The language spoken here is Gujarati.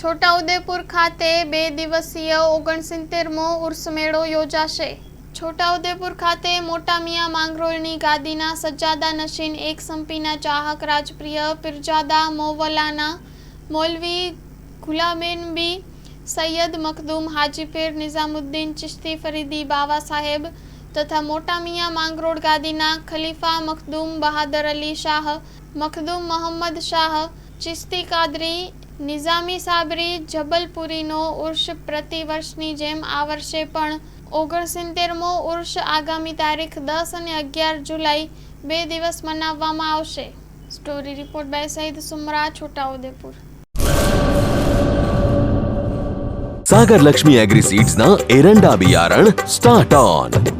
છોટાઉદેપુર ખાતે બે દિવસીય ઓગણસિત્તેરમો ઉર્સ મેળો યોજાશે. છોટાઉદેપુર ખાતે મોટા મિયા માંગરોળની ગાદીના સજ્જાદા નશીન એક સંપીના ચાહક રાજપ્રિય પિરજાદા મોવલાના મૌલવી ગુલાબેન બી સૈયદ મખદૂમ હાજીપીર નિઝામુદ્દીન ચિશ્તી ફરીદી બાવા સાહેબ તથા મોટા મિયા માંગરોળ ગાદીના ખલીફા મખદૂમ બહાદર અલી શાહ, મખદૂમ મોહમ્મદ શાહ, ચિશ્તી કાદરી નિઝામી સાબરી જબલપુરીનો ઉર્ષ પ્રતિવર્ષની જેમ આ વર્ષે પણ ઓગણસિત્તેરમો ઉર્ષ આગામી તારીખ દસ અને અગિયાર જુલાઈ બે દિવસ મનાવવામાં આવશે. Story report by Saeed Sumra, Chhotaudepur. Sagar Lakshmi agriseeds ના એરંડા બિયારણ સ્ટાર્ટ ઓન.